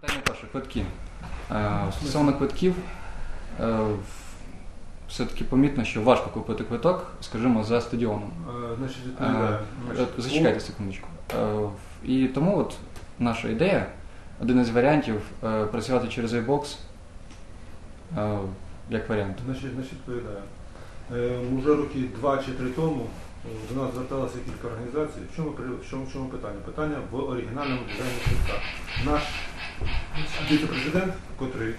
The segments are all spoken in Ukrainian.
Питання перше, квитки. Е, Стосовно квитків, е, все-таки помітно, що важко купити квиток, скажімо, за стадіоном. Е, Зачекайте секундочку. І тому от наша ідея, один із варіантів працювати через iBox як варіант. Значить, відповідаю. Уже роки два чи три тому до нас зверталося кілька організацій. В чому, при- в чому, в чому питання? Питання в оригінальному дизайні квитка. Наш віце-президент, котрий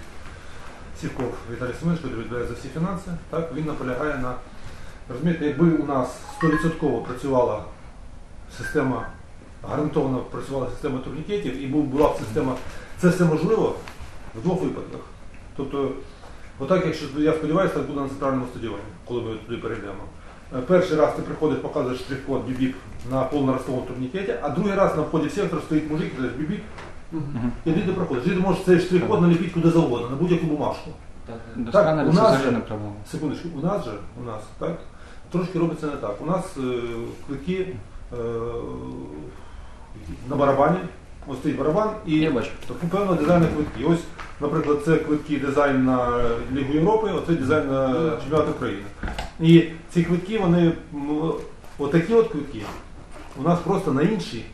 Сівков Віталій Семенович, який відповідає за всі фінанси, так, він наполягає на. Розумієте, якби у нас 100% працювала система, гарантовано працювала система турнікетів і була б система, це все можливо в двох випадках. Тобто Отак, якщо я сподіваюся, так буде на центральному стадіоні, коли ми туди перейдемо. Е, Перший раз ти приходиш, показуєш штрих-код бібіп на повноростовому турнікеті, а другий раз на вході в сектор стоїть мужик і каже бібіп. І ти приходиш. Ти можеш цей штрих-код наліпити куди завгодно, на будь-яку бумажку. До Так, сканера у це нас взагалі же- не. Секундочку, у нас же, у нас, так, трошки робиться не так. У нас е, квитки е, на барабані, ось стоїть барабан і Я бачу. Певно дизайн квитки. Ось, наприклад, це квитки дизайн на Лігу Європи, оце дизайн на чемпіонат України. І ці квитки, вони м, отакі от квитки у нас просто на інші.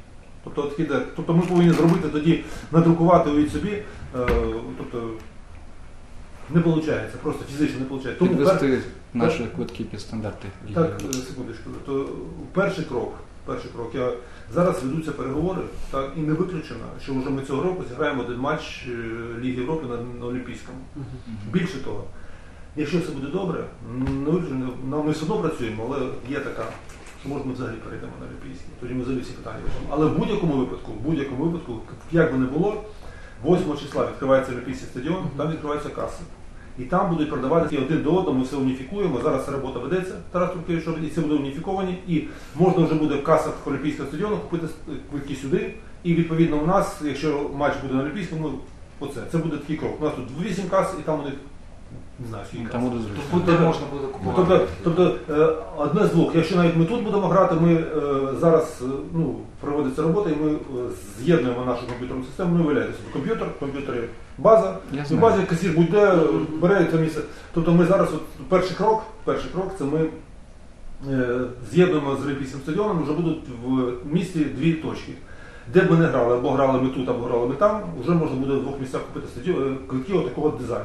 Тобто, от такі, тобто ми повинні зробити тоді, надрукувати уявіть собі, е, тобто не виходить, просто фізично не виходить. Тому пер- наші квитки під стандарти. Так, е, секундочку. То перший крок, перший крок. Я, зараз ведуться переговори, так, і не виключено, що вже ми цього року зіграємо один матч е, Ліги Європи на, на Олімпійському. Більше того, якщо все буде добре, м, не виключено, ми все одно працюємо, але є така, що може ми взагалі перейдемо на Олімпійський. Тоді ми взагалі всі питання вирішимо. Але в будь-якому випадку, в будь-якому випадку, як би не було, 8 числа відкривається Олімпійський стадіон, там відкриваються каси. І там будуть продавати один до одного, ми все уніфікуємо. Зараз ця робота ведеться, Тарас Туркевич робить, і це буде уніфіковані. І можна вже буде в касах Олімпійського стадіону купити квитки сюди. І відповідно у нас, якщо матч буде на Олімпійському, оце. Це буде такий крок. У нас тут 8 кас, і там у них не знаю, скільки кас. Там буде. Буде можна буде Ну, купувати. Тобто, тобто е, одне з двох. Якщо навіть ми тут будемо грати, ми е, зараз е, ну, проводиться робота, і ми е, з'єднуємо нашу комп'ютерну систему, ну, виявляєте собі комп'ютер, в комп'ютері база, Я і в знаю. базі касір будь-де бере це місце. Тобто ми зараз, от, перший крок, перший крок це ми е, з'єднуємо з Олімпійським стадіоном, вже будуть в місті дві точки. Де б ми не грали, або грали ми тут, або грали ми там, вже можна буде в двох місцях купити стадіон, е, квитки отакого дизайну.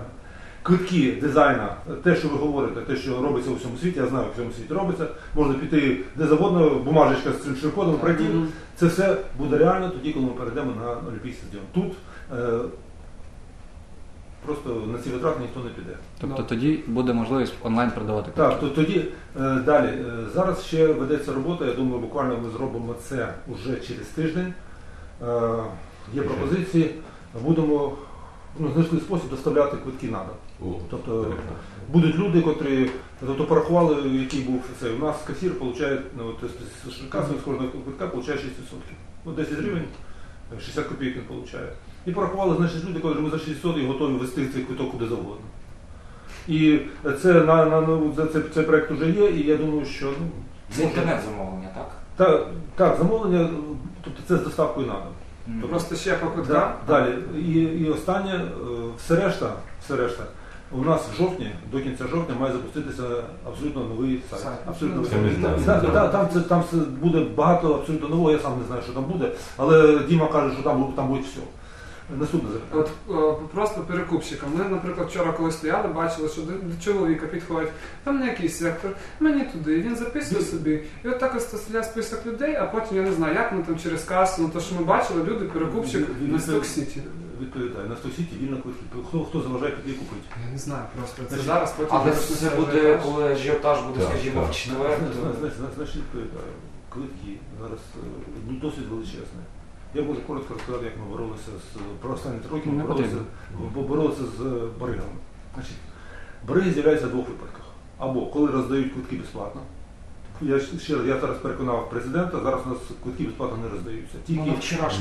Квитки дизайна, те, що ви говорите, те, що робиться у всьому світі, я знаю, в всьому світі робиться, можна піти де завгодно, бумажечка з цим штрих-кодом пройти. Це все буде реально тоді, коли ми перейдемо на Олімпійський стадіон. Тут е, просто на ці витрати ніхто не піде. Тобто Ну. тоді буде можливість онлайн продавати квитки. Так, то тоді е, далі. Е, зараз ще ведеться робота. Я думаю, буквально ми зробимо це вже через тиждень. Е, є пропозиції. Будемо ну, знайшли спосіб доставляти квитки на дом. Тобто будуть люди, котрі тобто, порахували, який був цей. У нас касір получає, ну, з кожного квитка получає 6%. Ну, 10 гривень, 60 копійок він получає. І порахували, значить, люди, котрі ми за 600 і готові вести цей квиток куди завгодно. І це на, на ну, це, це, цей проект вже є, і я думаю, що ну, Це інтернет замовлення, так? та, так, замовлення, тобто це з доставкою на дом. М. Просто ще по Да, далі. І, і останнє, е, все решта, все решта. У нас в жовтні, до кінця жовтня, має запуститися абсолютно новий сайт. Сайт. Абсолютно новий. це ми знаємо. та- та- Там, це, там це буде багато абсолютно нового, я сам не знаю, що там буде, але Діма каже, що там, бу- там буде все. Наступне запитання. От о, просто перекупщикам. Ми, наприклад, вчора, коли стояли, бачили, що до, до чоловіка підходить, там не якийсь сектор, мені туди. Він записує собі. І от так ось составляє список людей, а потім я не знаю, як ми там через касу, ну то що ми бачили, люди, перекупщик Від- на Сток-Сіті. На Стоксіті вільно квитки. Хто, хто заважає квитки купити? Я не знаю просто. Це Значить, зараз потім. Але почнеться це буде, ажіотаж. коли ажіотаж буде, Так, скажімо, в четвер. Значить, то- значить, відповідаю. Квитки зараз е, ну, досить величезне. Я можу коротко розказати, як ми боролися з про останні три роки. Ми боролися, боролися з баригами. Значить, бариги з'являються в двох випадках. Або коли роздають квитки безплатно. Я ще раз, я зараз переконав президента, зараз у нас квитки безплатно не роздаються. Ну, Тільки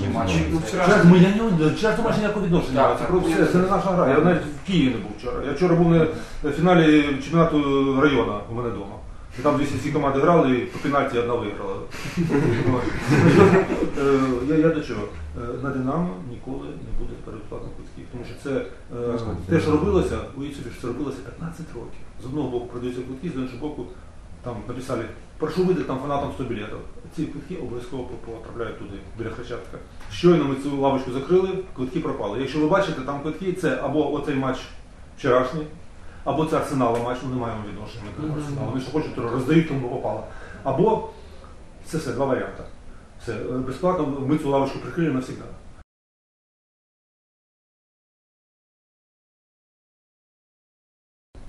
Ну, матч. ну, це- вчора- Час, ми я не не ніякого відношення. Так, це, так. про все, це не наша гра. Я навіть в Києві не був вчора. Я вчора був на фіналі чемпіонату району у мене вдома. І там десь всі команди грали, і по пенальті одна виграла. Е, Я, я до чого? Е, На Динамо ніколи не буде передплатних квитків, тому що це е, те, що робилося, уявіть собі, що це робилося 15 років. З одного боку продаються квитки, з іншого боку там написали, прошу видати там фанатам 100 білетів. Ці квитки обов'язково потрапляють туди, біля Хрещатика. Щойно ми цю лавочку закрили, квитки пропали. Якщо ви бачите, там квитки, це або оцей матч вчорашній, або це Арсенала матч, ну не маємо відношення ми до Арсеналу. Вони що хочуть, то роздають, кому попало. Або це все, два варіанти. Все, е, безплатно ми цю лавочку прикрили навсегда.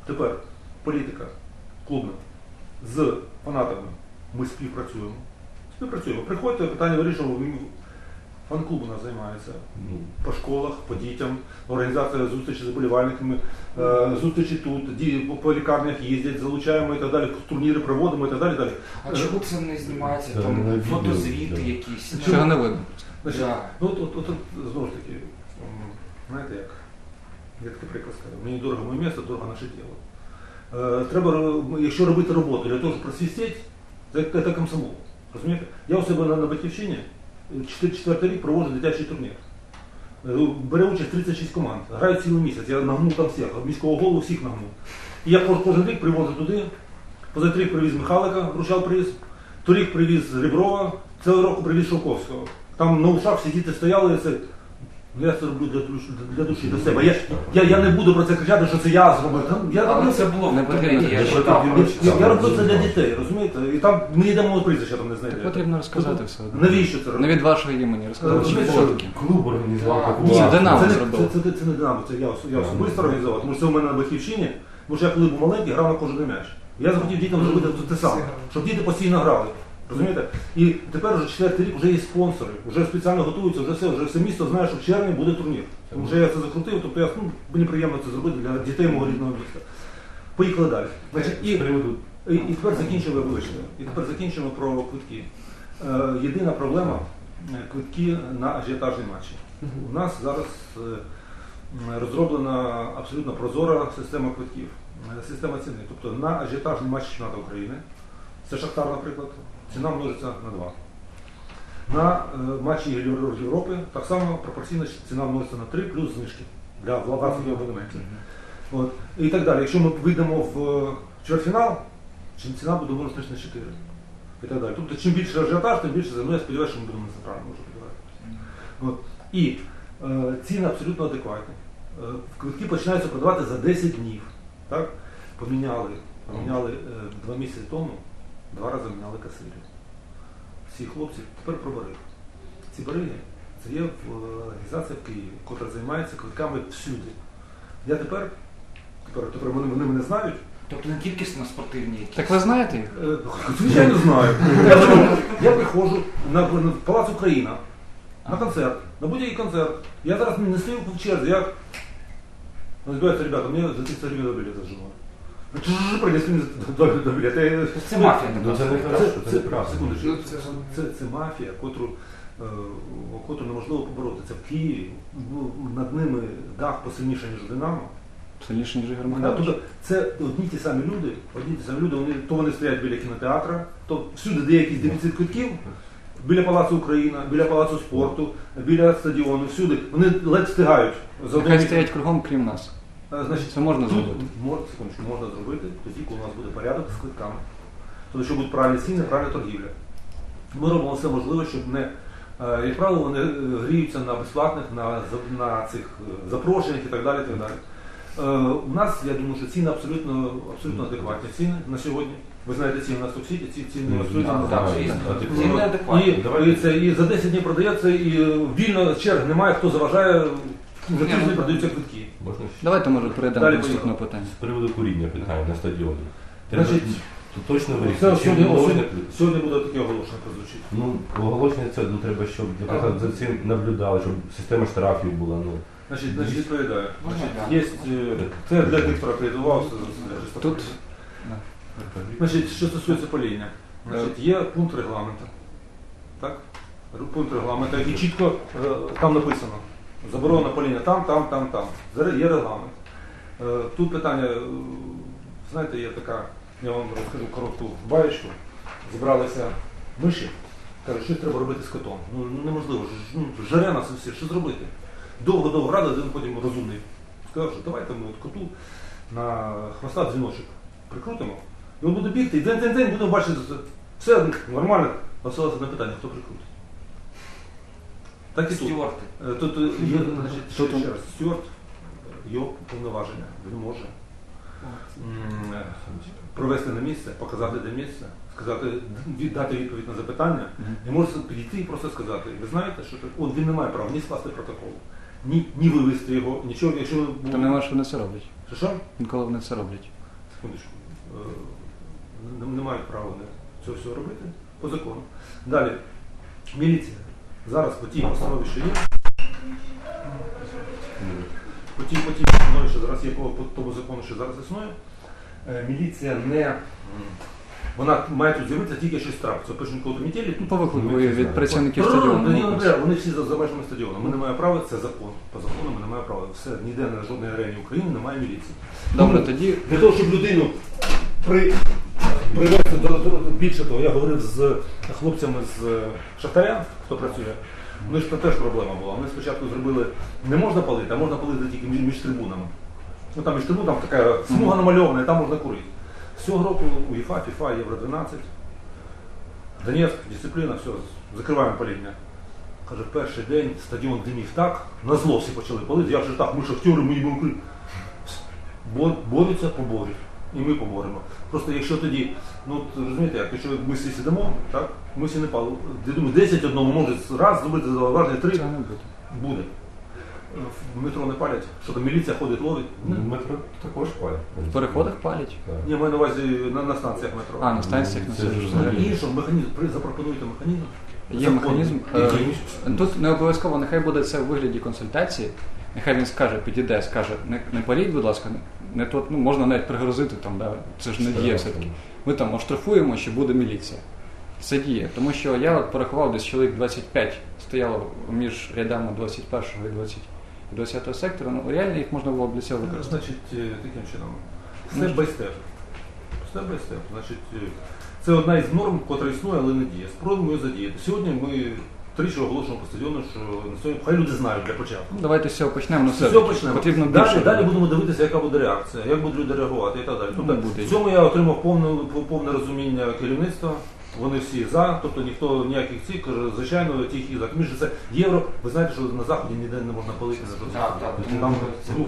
Тепер політика клубна з фанатами ми співпрацюємо. Співпрацюємо. Приходьте, питання вирішуємо. Фан-клуб у нас займається Ну, по школах, по дітям, організація зустрічі з заболівальниками, е, зустрічі тут, ді- по- по лікарнях їздять, залучаємо і так далі, турніри проводимо і так далі. далі. А чому це не знімається? Та Там фотозвіти да. якісь. Цього не видно. Значить, Да. ну, от, от, от, от, знову ж таки, знаєте як, є така приказка, мені дорого моє місце, дорого наше діло. Е, треба, якщо робити роботу для того, щоб просвістіть, це, це комсомол. Розумієте? Я у себе на, на батьківщині е, чотир- четвертий рік проводжу дитячий турнір. Е, Бере участь 36 команд, грають цілий місяць, я нагнув там всіх, міського голову всіх нагнув. І я кож- кожен рік привожу туди, позаторік привіз Михайлика, вручав приз, торік привіз Ріброва, цього року привіз Шовковського. Там на ушах всі діти стояли, це, ну, я це роблю для, душі- для душі, для себе. Я, я, я не буду про це кричати, що це я зробив. Там, я, Але роблю це було в Не інтернеті, потрібно. я читав. потрібно. я, я роблю це для дітей, розумієте? І там ми йдемо прізвища там не Так знайдете. потрібно розказати все одно. Навіщо це Не робити? від вашого імені, розказати що таке. клуб організував Ні, акцію. Динамо це, не, зробило. це, це, це не Динамо, це я, ос- я особисто організував, тому що це у мене на батьківщині, тому що я коли був маленький, грав на кожен м'яч. Я захотів дітям зробити те саме, щоб діти постійно грали. Розумієте? І тепер вже четвертий рік вже є спонсори, вже спеціально готуються, вже все, вже все місто знає, що в червні буде турнір. Що я це закрутив, тобто я, ну, мені приємно це зробити для дітей мого рідного міста. Поїхали далі. Значить, і, і, і тепер закінчимо вибачте. І тепер закінчимо про квитки. Е, єдина проблема е, квитки на ажіотажні матчі. У нас зараз е, розроблена абсолютно прозора система квитків, е, система ціни. Тобто на ажіотажний матч чемпіонату України, це Шахтар, наприклад, ціна множиться на 2. На е, матчі Євро- Європи так само пропорційно ціна множиться на 3 плюс знижки для власних абонементів. От. І так далі. Якщо ми вийдемо в е, чвертьфінал, ціна буде може на 4. І так далі. Тобто чим більше ажіотаж, тим більше ну, я сподіваюся, що ми будемо на центральному. От. І е, ціни абсолютно адекватні. Е, квитки починаються продавати за 10 днів. Так? Поміняли, поміняли е, два місяці тому, два рази міняли касирів. Всі хлопці тепер про. Ці бариги це є е, організація в Києві, яка займається квитками всюди. Я тепер, тепер, тепер вони, вони мене знають. Тобто не тільки на спортивні якісь. Так ви знаєте їх? Е, Звичайно знаю. Я, кажу, я приходжу на, на Палац Україна на концерт, на будь-який концерт. Я зараз не стою в черзі, я називаються, ребята, мені за 300 гривень білета зажимали. Принесли до. Я- Це мафія це не це це мафія, котру, е, котру неможливо побороти. Це в Києві. Ну, Над ними дах посильніше, ніж Динамо. Сильніше, ніж тобто це одні ті самі люди, одні ті самі люди, вони, то вони стоять біля кінотеатра, то всюди, де якийсь дефіцит квитків, біля Палацу Україна, біля Палацу спорту, біля стадіону, всюди, вони ледь встигають. За Нехай стоять кругом, крім нас. Е, Значить, Це можна зробити. мож- секундочку, можна зробити тоді, коли у нас буде порядок з квитками. Тобто, що будуть правильні ціни, правильна торгівля. Ми робимо все можливе, щоб не. е, Як правило, вони е, гріються на безплатних, на, на цих запрошеннях і так далі. І так далі. Е, У нас, я думаю, що ціни абсолютно, абсолютно адекватні ціни на сьогодні. Ви знаєте ціни на субсидії, ці ціни Ну, абсолютно адекватні. Ціни адекватні. І, і, це, і за 10 днів продається, і вільно черг немає, хто заважає, тиждень ну, продаються квитки. Можна ще? Давайте, може, перейдемо Далі до наступного питання. з приводу куріння питання на стадіоні. Треба Значить, точно Це вирішити. Чим сьогодні, можна сьогодні, сьогодні буде таке оголошення прозвучить. Ну, оголошення це ну, треба, щоб наприклад, за цим наблюдали, щоб система штрафів була. Ну. Значить, значить відповідаю. Можна Значить, є, е, це для тих, хто акредитувався. Тут Значить, що стосується паління, значить, є пункт регламенту. Так? Ру- Пункт регламенту, який чітко е, там написано. Заборона паління там, там, там, там. Зараз є регламент. Е, Тут питання, е, знаєте, є така Я вам розкажу коротку баєчку. Зібралися миші, кажуть, що треба робити з котом. Ну неможливо, ж- ну, жаре нас всі, що зробити? Довго-довго рада, один потім розумний. Сказав, що давайте ми от коту на хвоста дзвіночок прикрутимо. І він буде бігти, і день-день-день будемо бачити. Все нормально. Осталося одне питання, хто прикрутить. Так і тут. Стюарти. Е, Тут е, є значить, ще, Тут ще раз, стюарт, його повноваження, він може м, е, провести на місце, показати де місце, сказати, від- дати відповідь на запитання, Мгм. і може підійти і просто сказати, ви знаєте, що так, от він не має права ні скласти протокол, ні, ні вивести його, нічого, якщо ви Та нема, що вони це роблять. Що, що? Інколи вони це роблять. Секундочку. Е, Не, не мають права вони цього всього робити по закону. Далі, міліція. Зараз по тій постанові, що є, по тій, по тій постанові, що зараз є по, по тому закону, що зараз існує, е, міліція не. Вона має тут з'явитися тільки щось трапиться. Це пишуть коли метелі. Ну, по виклику від працівників стадіону. Вони всі за, межами стадіону. Ми не маємо права, це закон. По закону ми не маємо права. Все, ніде на жодній арені України немає міліції. Добре, тоді Для того, щоб людину при, привести до, більше того, я говорив з хлопцями з е, Шахтаря, хто працює. Ну ж теж проблема була. Вони спочатку зробили не можна палити, а можна палити тільки між, між трибунами. Ну там між трибунами така смуга намальована, і там можна курити. З цього року УЄФА, ФІФА, Євро 12, Донецьк, дисципліна, все, закриваємо паління. Каже, перший день стадіон димів так, на зло всі почали палити. Я вже так, ми шахтери, ми їм курити. Бо- борються, поборють. І ми поборемо. Просто якщо тоді, ну от розумієте, як, якщо ми всі сидимо, так, ми всі не пали. Я думаю, 10 одному може раз зробити зауваження, три це не буде. буде. В метро не палять, що там міліція ходить, ловить. Ну, Метро також палять. В переходах палять. Ні, маю на увазі на, на станціях метро. А, на станціях на Ну, взагалі. іншого механізм, при- запропонуйте механізм. Є Закон. механізм. е, Тут не обов'язково, нехай буде це в вигляді консультації. Нехай він скаже, підійде, скаже, не, не паліть, будь ласка, не, тут, ну можна навіть пригрозити там, да, це ж не діє все-таки. Ми там оштрафуємо, що буде міліція. Це діє. Тому що я от порахував десь чоловік 25 стояло між рядами 21 і 20, і 20 сектору. Ну реально їх можна було б для цього Ну, використати. Значить, е, таким чином. Степ бай степ. Степ бай степ. Значить, е, це одна із норм, яка існує, але не діє. Спробуємо її задіяти. Сьогодні ми тричі оголошуємо по стадіону, що на сьогодні хай люди знають для початку. Давайте з цього почнемо. Ну, З все цього почнемо. потрібно далі, більше. далі будемо дивитися, яка буде реакція, як будуть люди реагувати і так далі. Тобто, Ну, буде. в цьому я отримав повне, повне розуміння керівництва. Вони всі за, тобто ніхто ніяких цих, каже, звичайно, ті, які за. Тому це євро. Ви знаєте, що на заході ніде не можна палити на Так, так. Там рух.